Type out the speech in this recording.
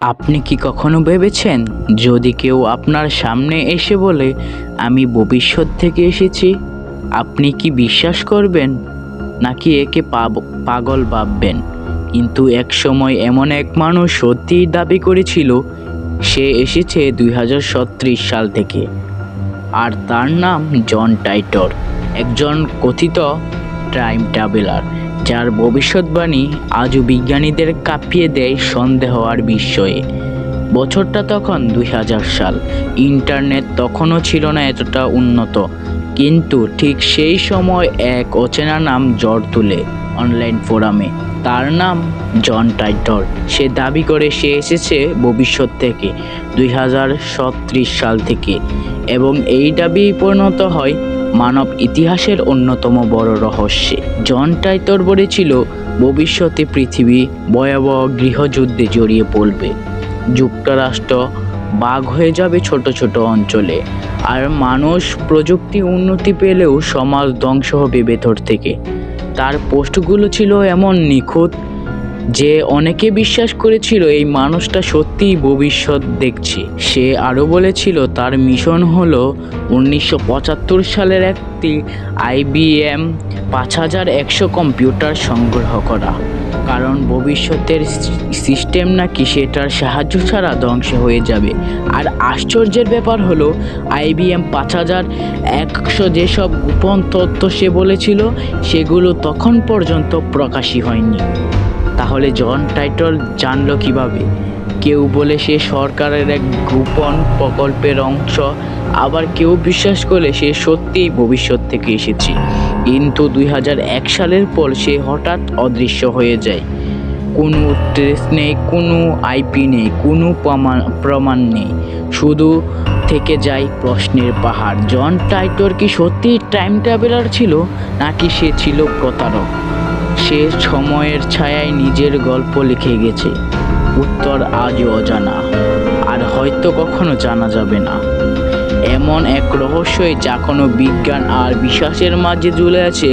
আপনি কি কখনো ভেবেছেন যদি কেউ আপনার সামনে এসে বলে, আমি ভবিষ্যৎ থেকে এসেছি, আপনি কি বিশ্বাস করবেন? নাকি একে পাগল ভাববেন। কিন্তু এক সময় এমন এক মানুষ সত্যিই দাবি করেছিল, সে এসেছে দুই সাল থেকে। আর তার নাম জন টাইটর, একজন কথিত টাইম ট্রাভেলার। যার ভবিষ্যৎবাণী আজও বিজ্ঞানীদের কাঁপিয়ে দেয় সন্দেহ আর বিস্ময়ে। বছরটা তখন দুই হাজার সাল। ইন্টারনেট তখনও ছিল না এতটা উন্নত। কিন্তু ঠিক সেই সময় এক অচেনা নাম জ্বর তুলে অনলাইন ফোরামে। তার নাম জন টাইটর। সে দাবি করে সে এসেছে ভবিষ্যৎ থেকে, দুই হাজার সাল থেকে। এবং এই দাবি পরিণত হয় মানব ইতিহাসের অন্যতম বড় রহস্যে। জন টাইটর বলেছিল, ভবিষ্যতে পৃথিবী ভয়াবহ গৃহযুদ্ধে জড়িয়ে পড়বে। যুক্তরাষ্ট্র বাঘ হয়ে যাবে ছোট ছোট অঞ্চলে, আর মানুষ প্রযুক্তি উন্নতি পেলেও সমাজ ধ্বংস হবে ভেতর থেকে। তার পোস্টগুলো ছিল এমন নিখুঁত যে অনেকে বিশ্বাস করেছিল এই মানুষটা সত্যিই ভবিষ্যৎ দেখছে। সে আরও বলেছিল, তার মিশন হলো উনিশশো সালের একটি আইবিএম পাঁচ হাজার একশো কম্পিউটার সংগ্রহ করা। কারণ ভবিষ্যতের সিস্টেম নাকি সেটার সাহায্য ছাড়া ধ্বংস হয়ে যাবে। আর আশ্চর্যের ব্যাপার হলো আইবিএম পাঁচ হাজার একশো যেসব গোপন তথ্য সে বলেছিল, সেগুলো তখন পর্যন্ত প্রকাশই হয়নি। তাহলে জন টাইটল জানলো কীভাবে? কেউ বলে সে সরকারের এক গোপন প্রকল্পের অংশ, আবার কেউ বিশ্বাস করে সে সত্যিই ভবিষ্যৎ থেকে এসেছে। কিন্তু দুই হাজার এক সালের পর সে হঠাৎ অদৃশ্য হয়ে যায়। কোনো ট্রেস নেই, কোনো আইপি নেই, কোনো প্রমাণ প্রমাণ নেই। শুধু থেকে যায় প্রশ্নের পাহাড়। জন টাইটর কি সত্যিই টাইম ট্রাভেলার ছিল, নাকি সে ছিল প্রতারক? সে সময়ের ছায়ায় নিজের গল্প লিখে গেছে। উত্তর আজও অজানা, আর হয়তো কখনো জানা যাবে না। এমন এক রহস্যই যা কোনো বিজ্ঞান আর বিশ্বাসের মাঝে ঝুলে আছে।